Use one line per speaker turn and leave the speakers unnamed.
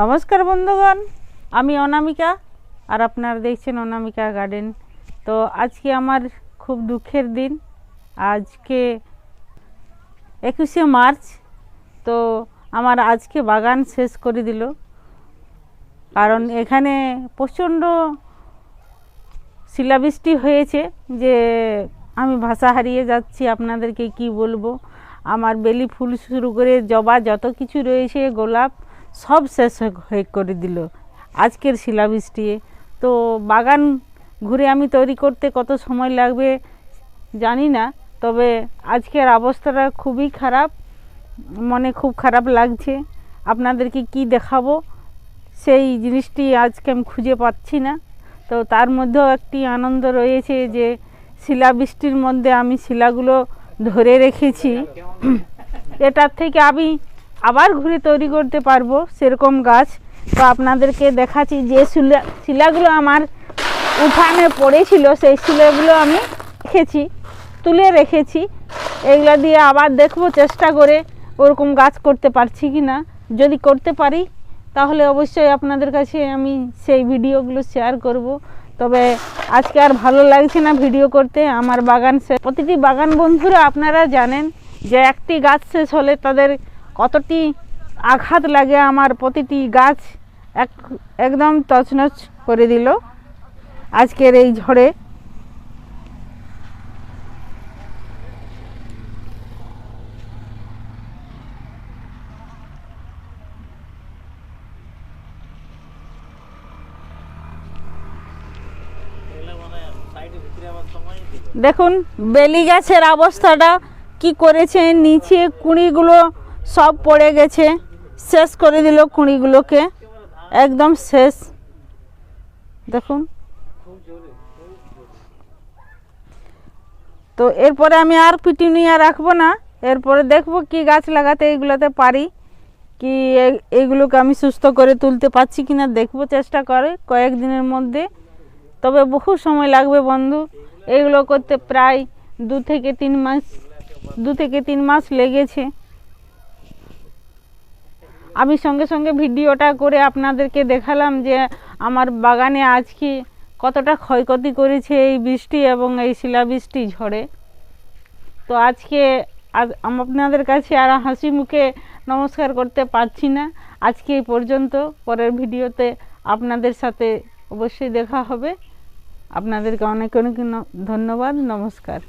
নমস্কার বন্ধুগণ, আমি অনামিকা আর আপনারা দেখছেন অনামিকা গার্ডেন। তো আজকে আমার খুব দুঃখের দিন। আজকে একুশে মার্চ, তো আমার আজকে বাগান শেষ করে দিল। কারণ এখানে প্রচণ্ড শিলাবৃষ্টি হয়েছে যে আমি ভাষা হারিয়ে যাচ্ছি, আপনাদেরকে কি বলব? আমার বেলি ফুল শুরু করে জবা যত কিছু রয়েছে, গোলাপ সব শেষ হয়ে- করে দিল। আজকের শিলাবৃষ্টি তো বাগান ঘুরে আমি তৈরি করতে কত সময় লাগবে জানি না তবে আজকের অবস্থাটা খুবই খারাপ মনে খুব খারাপ লাগছে। আপনাদেরকে কি দেখাবো? সেই জিনিসটি আজকে আমি খুঁজে পাচ্ছি না। তো তার মধ্যেও একটি আনন্দ রয়েছে যে শিলাবৃষ্টির মধ্যে আমি শিলাগুলো ধরে রেখেছি। এটার থেকে আমি আবার ঘুরে তৈরি করতে পারব সেরকম গাছ। তো আপনাদেরকে দেখাচ্ছি যে শিলা, শিলাগুলো আমার উঠানে পড়েছিল, সেই শিলাগুলো আমি রেখেছি, তুলে রেখেছি। এগুলো দিয়ে আবার দেখব চেষ্টা করে ওরকম গাছ করতে পারছি কি না যদি করতে পারি, তাহলে অবশ্যই আপনাদের কাছে আমি সেই ভিডিওগুলো শেয়ার করব। তবে আজকে আর ভালো লাগছে না ভিডিও করতে, আমার বাগান প্রতিটি বাগান বন্ধুরা আপনারা জানেন যে একটি গাছ শেষ হলে তাদের কতটি আঘাত লাগে আমার প্রতিটি গাছ এক, একদম তছনছ করে দিল। আজকের এই ঝড়ে দেখুন, বেলি গাছের অবস্থাটা কি করেছে? নিচে কুঁড়িগুলো সব পড়ে গেছে, শেষ করে দিল কুঁড়িগুলোকে। একদম শেষ। দেখুন। তো এরপরে আমি আর পিটুনিয়া রাখব না। এরপরে দেখব কি গাছ লাগাতে এইগুলোতে পারি, কি এইগুলোকে আমি সুস্থ করে তুলতে পারছি কিনা দেখব, চেষ্টা করে কয়েকদিনের মধ্যে। তবে বহু সময় লাগবে বন্ধু, এগুলো করতে প্রায় দু থেকে তিন মাস, দু থেকে তিন মাস লেগেছে। আমি সঙ্গে সঙ্গে ভিডিওটা করে আপনাদেরকে দেখালাম যে আমার বাগানে আজকে কতটা ক্ষয়ক্ষতি করেছে এই বৃষ্টি এবং এই শিলাবৃষ্টি ঝড়ে। তো আজকে আজ আপনাদের কাছে আর হাসি মুখে নমস্কার করতে পারছি না। আজকে এই পর্যন্ত, পরের ভিডিওতে আপনাদের সাথে অবশ্যই দেখা হবে। আপনাদেরকে অনেক অনেক ধন্যবাদ, নমস্কার।